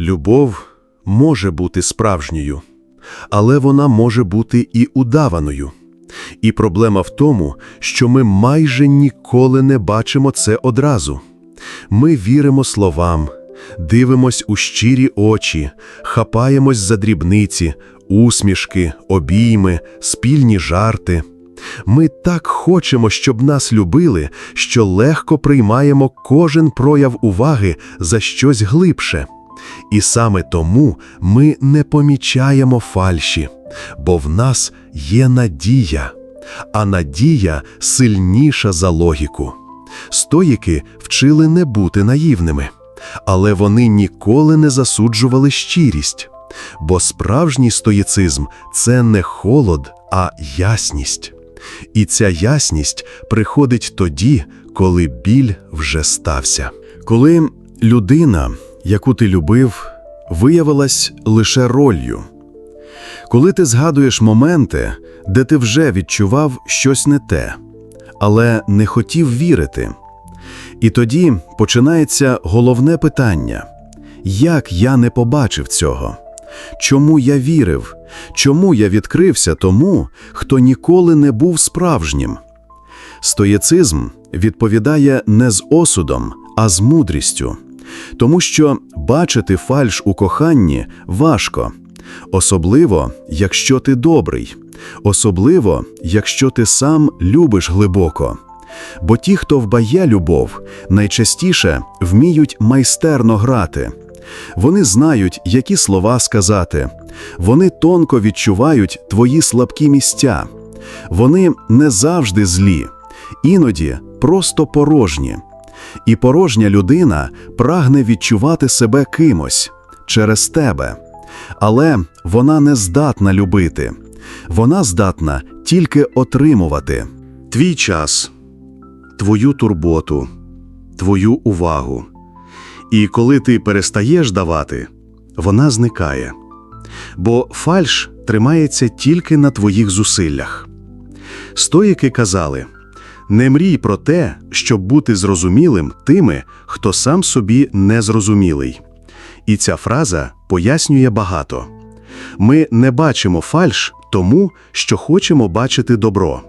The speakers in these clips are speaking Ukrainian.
Любов може бути справжньою, але вона може бути і удаваною. І проблема в тому, що ми майже ніколи не бачимо це одразу. Ми віримо словам, дивимось у щирі очі, хапаємось за дрібниці, усмішки, обійми, спільні жарти. Ми так хочемо, щоб нас любили, що легко приймаємо кожен прояв уваги за щось глибше. І саме тому ми не помічаємо фальші, бо в нас є надія, а надія сильніша за логіку. Стоїки вчили не бути наївними, але вони ніколи не засуджували щирість, бо справжній стоїцизм це не холод, а ясність. І ця ясність приходить тоді, коли біль вже стався. Коли людина, яку ти любив, виявилась лише ролью. Коли ти згадуєш моменти, де ти вже відчував щось не те, але не хотів вірити. І тоді починається головне питання: як я не побачив цього? Чому я вірив? Чому я відкрився тому, хто ніколи не був справжнім? Стоїцизм відповідає не з осудом, а з мудрістю, тому що бачити фальш у коханні важко, особливо, якщо ти добрий, особливо, якщо ти сам любиш глибоко. Бо ті, хто вбає любов, найчастіше вміють майстерно грати. Вони знають, які слова сказати. Вони тонко відчувають твої слабкі місця. Вони не завжди злі, іноді просто порожні. І порожня людина прагне відчувати себе кимось через тебе. Але вона не здатна любити. Вона здатна тільки отримувати твій час, твою турботу, твою увагу. І коли ти перестаєш давати, вона зникає. Бо фальш тримається тільки на твоїх зусиллях. Стоїки казали: не мрій про те, щоб бути зрозумілим тими, хто сам собі незрозумілий. І ця фраза пояснює багато. Ми не бачимо фальш тому, що хочемо бачити добро.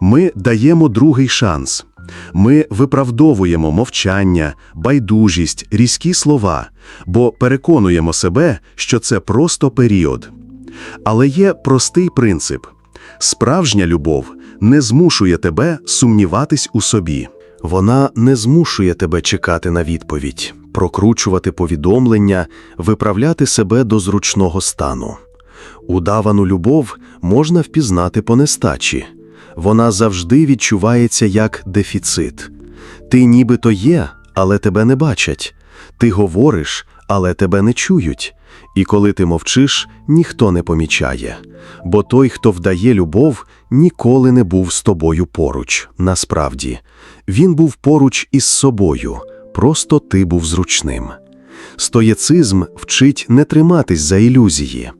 Ми даємо другий шанс. Ми виправдовуємо мовчання, байдужість, різкі слова, бо переконуємо себе, що це просто період. Але є простий принцип: справжня любов не змушує тебе сумніватись у собі. Вона не змушує тебе чекати на відповідь, прокручувати повідомлення, виправляти себе до зручного стану. Удавану любов можна впізнати по нестачі. Вона завжди відчувається як дефіцит. Ти нібито є, але тебе не бачать. Ти говориш, але тебе не чують. І коли ти мовчиш, ніхто не помічає. Бо той, хто вдає любов, ніколи не був з тобою поруч. Насправді, він був поруч із собою, просто ти був зручним. Стоєцизм вчить не триматись за ілюзії.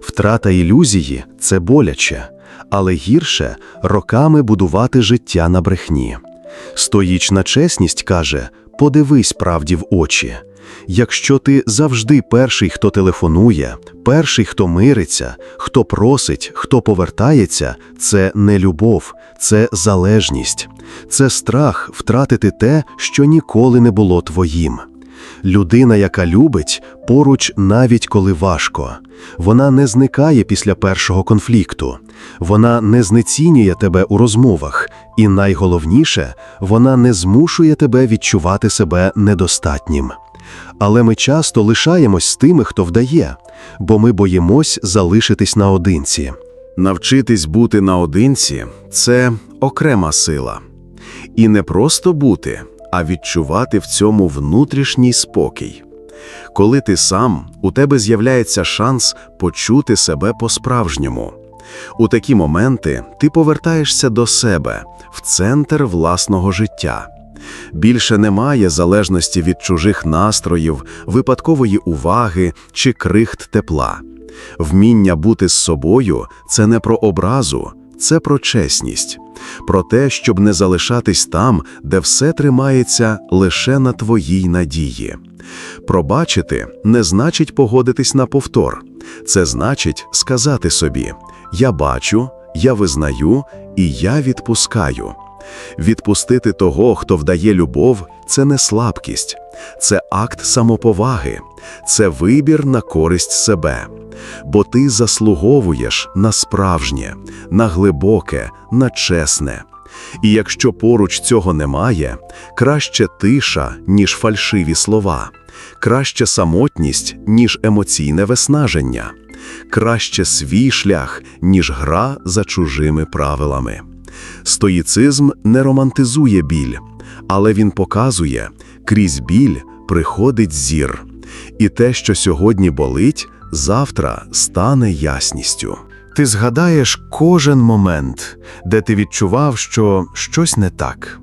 Втрата ілюзії це боляче, але гірше роками будувати життя на брехні. Стоїчна чесність каже: подивись правді в очі. Якщо ти завжди перший, хто телефонує, перший, хто мириться, хто просить, хто повертається, це не любов, це залежність, це страх втратити те, що ніколи не було твоїм. Людина, яка любить, поруч навіть коли важко. Вона не зникає після першого конфлікту, вона не знецінює тебе у розмовах, і найголовніше, вона не змушує тебе відчувати себе недостатнім. Але ми часто лишаємось з тими, хто вдає, бо ми боїмось залишитись наодинці. Навчитись бути наодинці це окрема сила. І не просто бути, а відчувати в цьому внутрішній спокій. Коли ти сам, у тебе з'являється шанс почути себе по-справжньому. У такі моменти ти повертаєшся до себе, в центр власного життя. Більше немає залежності від чужих настроїв, випадкової уваги чи крихт тепла. Вміння бути з собою це не про образу, це про чесність, про те, щоб не залишатись там, де все тримається лише на твоїй надії. Пробачити не значить погодитись на повтор. Це значить сказати собі: Я бачу, я визнаю і я відпускаю. Відпустити того, хто вдає любов, це не слабкість, це акт самоповаги, це вибір на користь себе. Бо ти заслуговуєш на справжнє, на глибоке, на чесне. І якщо поруч цього немає, краще тиша, ніж фальшиві слова, краще самотність, ніж емоційне виснаження, краще свій шлях, ніж гра за чужими правилами. Стоїцизм не романтизує біль, але він показує, крізь біль приходить зір. І те, що сьогодні болить, завтра стане ясністю. Ти згадаєш кожен момент, де ти відчував, що щось не так,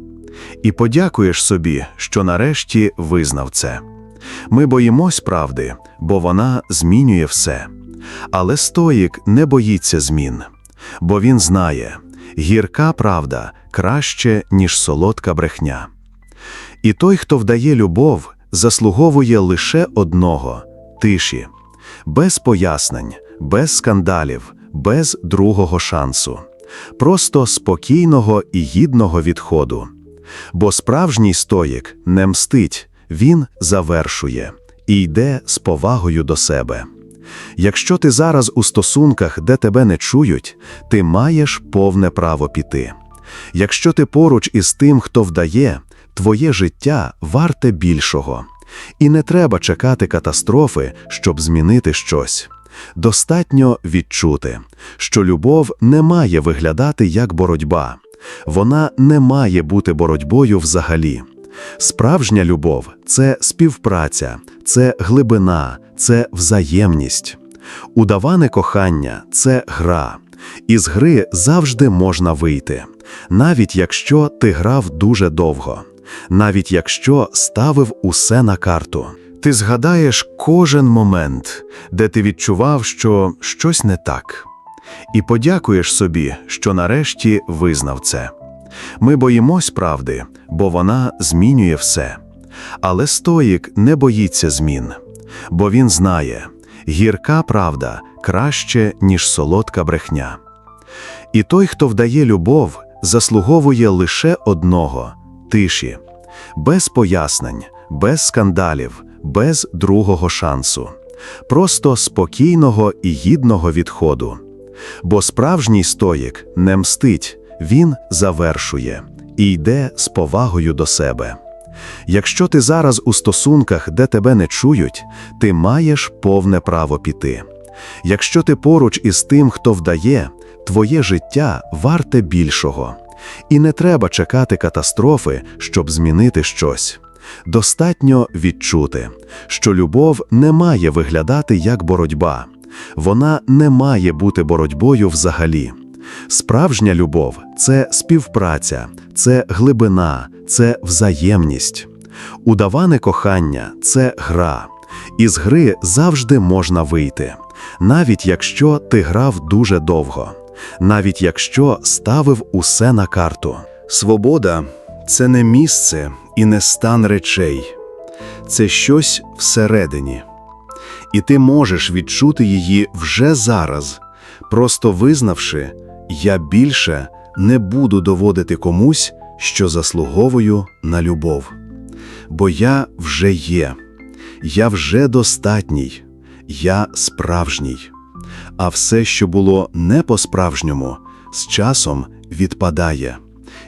і подякуєш собі, що нарешті визнав це. Ми боїмось правди, бо вона змінює все. Але стоїк не боїться змін, бо він знає, гірка правда краще, ніж солодка брехня. І той, хто вдає любов, заслуговує лише одного тиші, без пояснень, без скандалів, без другого шансу, просто спокійного і гідного відходу. Бо справжній стоїк не мстить, він завершує і йде з повагою до себе. Якщо ти зараз у стосунках, де тебе не чують, ти маєш повне право піти. Якщо ти поруч із тим, хто вдає, твоє життя варте більшого. І не треба чекати катастрофи, щоб змінити щось. Достатньо відчути, що любов не має виглядати як боротьба, вона не має бути боротьбою взагалі. Справжня любов це співпраця, це глибина, це взаємність. Удаване кохання це гра. Із гри завжди можна вийти, навіть якщо ти грав дуже довго, навіть якщо ставив усе на карту. Ти згадаєш кожен момент, де ти відчував, що щось не так, і подякуєш собі, що нарешті визнав це. Ми боїмось правди, бо вона змінює все. Але стоїк не боїться змін, бо він знає, гірка правда краще, ніж солодка брехня. І той, хто вдає любов, заслуговує лише одного тиші, без пояснень, без скандалів, без другого шансу, просто спокійного і гідного відходу. Бо справжній стоїк не мстить, він завершує і йде з повагою до себе. Якщо ти зараз у стосунках, де тебе не чують, ти маєш повне право піти. Якщо ти поруч із тим, хто вдає, твоє життя варте більшого. І не треба чекати катастрофи, щоб змінити щось. Достатньо відчути, що любов не має виглядати як боротьба, вона не має бути боротьбою взагалі. Справжня любов це співпраця, це глибина, це взаємність. Удаване кохання це гра. Із гри завжди можна вийти, навіть якщо ти грав дуже довго, навіть якщо ставив усе на карту. Свобода це не місце і не стан речей, це щось всередині. І ти можеш відчути її вже зараз, просто визнавши, я більше не буду доводити комусь, що заслуговую на любов. Бо я вже є, я вже достатній, я справжній, а все, що було не по-справжньому, з часом відпадає,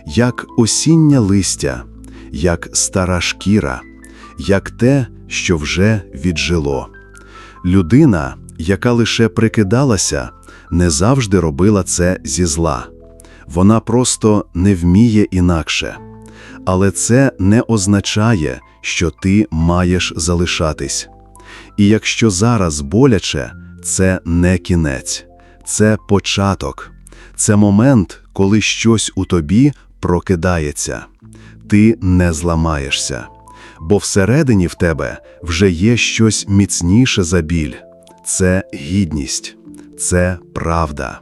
як осіння листя, як стара шкіра, як те, що вже віджило. Людина, яка лише прикидалася, не завжди робила це зі зла. Вона просто не вміє інакше. Але це не означає, що ти маєш залишатись. І якщо зараз боляче, це не кінець, це початок, це момент, коли щось у тобі прокидається. Ти не зламаєшся, бо всередині в тебе вже є щось міцніше за біль це гідність це правда,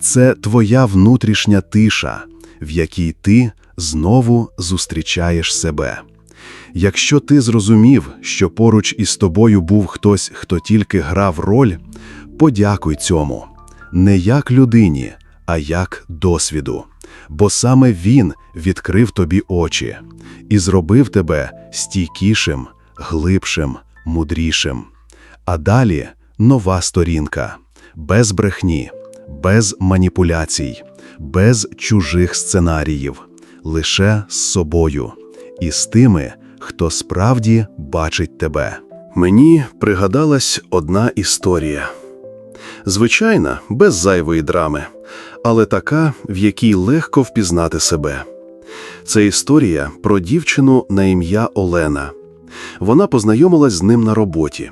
це твоя внутрішня тиша, в якій ти знову зустрічаєш себе. Якщо ти зрозумів, що поруч із тобою був хтось, хто тільки грав роль, подякуй цьому. Не як людині, а як досвіду. Бо саме він відкрив тобі очі і зробив тебе стійкішим, глибшим, мудрішим. А далі нова сторінка, без брехні, без маніпуляцій, без чужих сценаріїв, лише з собою і з тими, хто справді бачить тебе. Мені пригадалась одна історія. Звичайна, без зайвої драми, але така, в якій легко впізнати себе. Це історія про дівчину на ім'я Олена. Вона познайомилась з ним на роботі.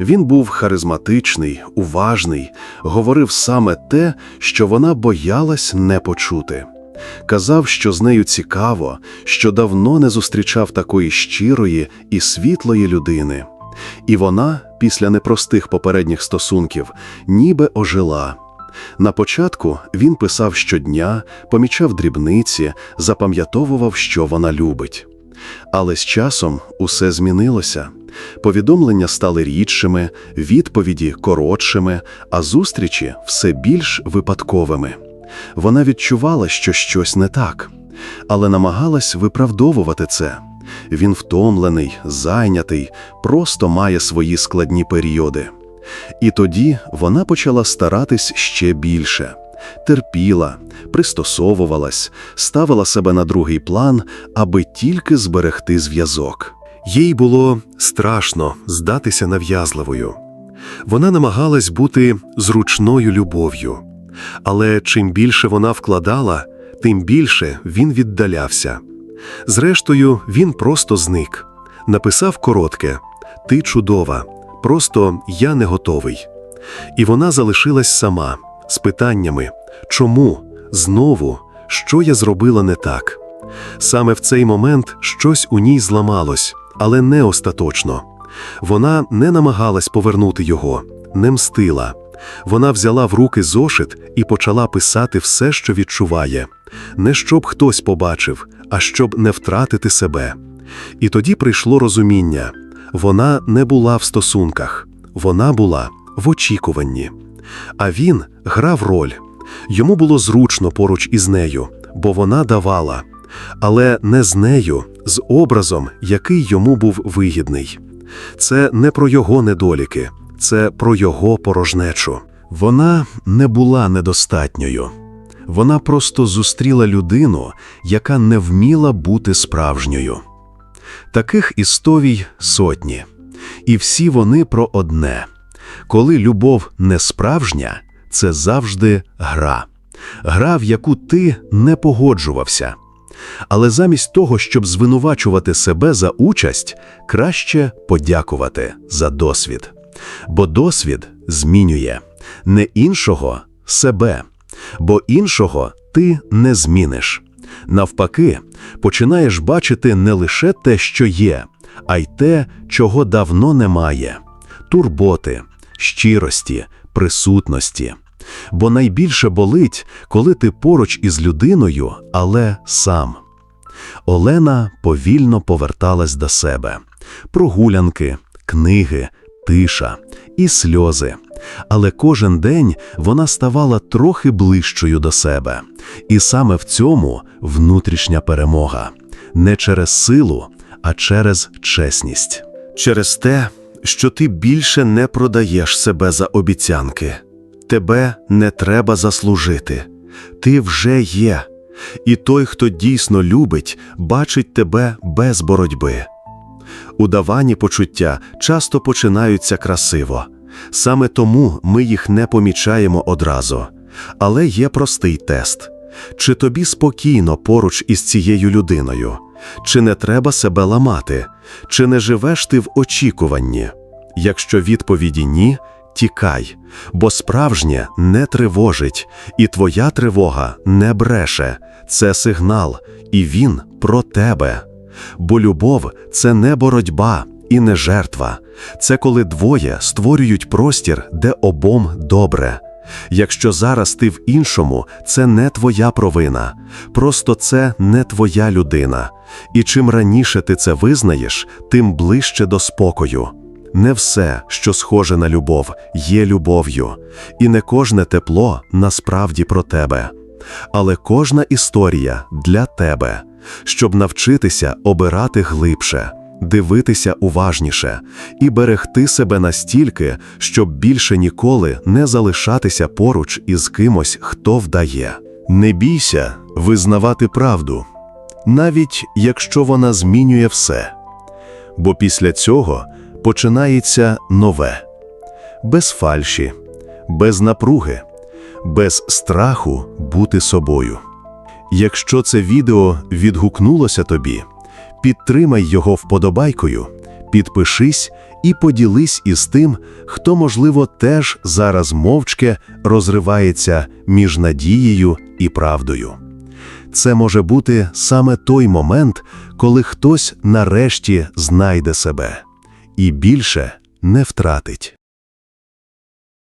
Він був харизматичний, уважний, говорив саме те, що вона боялась не почути. Казав, що з нею цікаво, що давно не зустрічав такої щирої і світлої людини. І вона, після непростих попередніх стосунків, ніби ожила. На початку він писав щодня, помічав дрібниці, запам'ятовував, що вона любить. Але з часом усе змінилося. Повідомлення стали рідшими, відповіді коротшими, а зустрічі все більш випадковими. Вона відчувала, що щось не так, але намагалась виправдовувати це. Він втомлений, зайнятий, просто має свої складні періоди. І тоді вона почала старатись ще більше. Терпіла, пристосовувалась, ставила себе на другий план, аби тільки зберегти зв'язок. Їй було страшно здатися нав'язливою. Вона намагалась бути зручною любов'ю. Але чим більше вона вкладала, тим більше він віддалявся. Зрештою, він просто зник. Написав коротке Ти чудова, просто я не готовий. І вона залишилась сама з питаннями чому, знову, що я зробила не так. Саме в цей момент щось у ній зламалось, але не остаточно. Вона не намагалась повернути його, не мстила. Вона взяла в руки зошит і почала писати все, що відчуває, не щоб хтось побачив, а щоб не втратити себе. І тоді прийшло розуміння вона не була в стосунках, вона була в очікуванні. А він грав роль. Йому було зручно поруч із нею, бо вона давала, але не з нею, з образом, який йому був вигідний. Це не про його недоліки, це про його порожнечу. Вона не була недостатньою. Вона просто зустріла людину, яка не вміла бути справжньою. Таких історій сотні, і всі вони про одне: коли любов не справжня, це завжди гра, гра, в яку ти не погоджувався. Але замість того, щоб звинувачувати себе за участь, краще подякувати за досвід. Бо досвід змінює не іншого себе, бо іншого ти не зміниш. Навпаки, починаєш бачити не лише те, що є, а й те, чого давно немає турботи, щирості, присутності. Бо найбільше болить, коли ти поруч із людиною, але сам. Олена повільно поверталась до себе. Прогулянки, книги, тиша і сльози. Але кожен день вона ставала трохи ближчою до себе. І саме в цьому внутрішня перемога. Не через силу, а через чесність. Через те, що ти більше не продаєш себе за обіцянки. Тебе не треба заслужити. Ти вже є. І той, хто дійсно любить, бачить тебе без боротьби. Удавані почуття часто починаються красиво. Саме тому ми їх не помічаємо одразу. Але є простий тест: чи тобі спокійно поруч із цією людиною, чи не треба себе ламати, чи не живеш ти в очікуванні? Якщо відповіді ні, тікай, бо справжнє не тривожить, і твоя тривога не бреше, це сигнал, і він про тебе. Бо любов це не боротьба і не жертва, це коли двоє створюють простір, де обом добре. Якщо зараз ти в іншому, це не твоя провина, просто це не твоя людина. І чим раніше ти це визнаєш, тим ближче до спокою. Не все, що схоже на любов, є любов'ю, і не кожне тепло насправді про тебе. Але кожна історія для тебе, щоб навчитися обирати глибше, дивитися уважніше і берегти себе настільки, щоб більше ніколи не залишатися поруч із кимось, хто вдає. Не бійся визнавати правду, навіть якщо вона змінює все. Бо після цього починається нове, без фальші, без напруги, без страху бути собою. Якщо це відео відгукнулося тобі, підтримай його вподобайкою, підпишись і поділись із тим, хто, можливо, теж зараз мовчки розривається між надією і правдою. Це може бути саме той момент, коли хтось нарешті знайде себе і більше не втратить.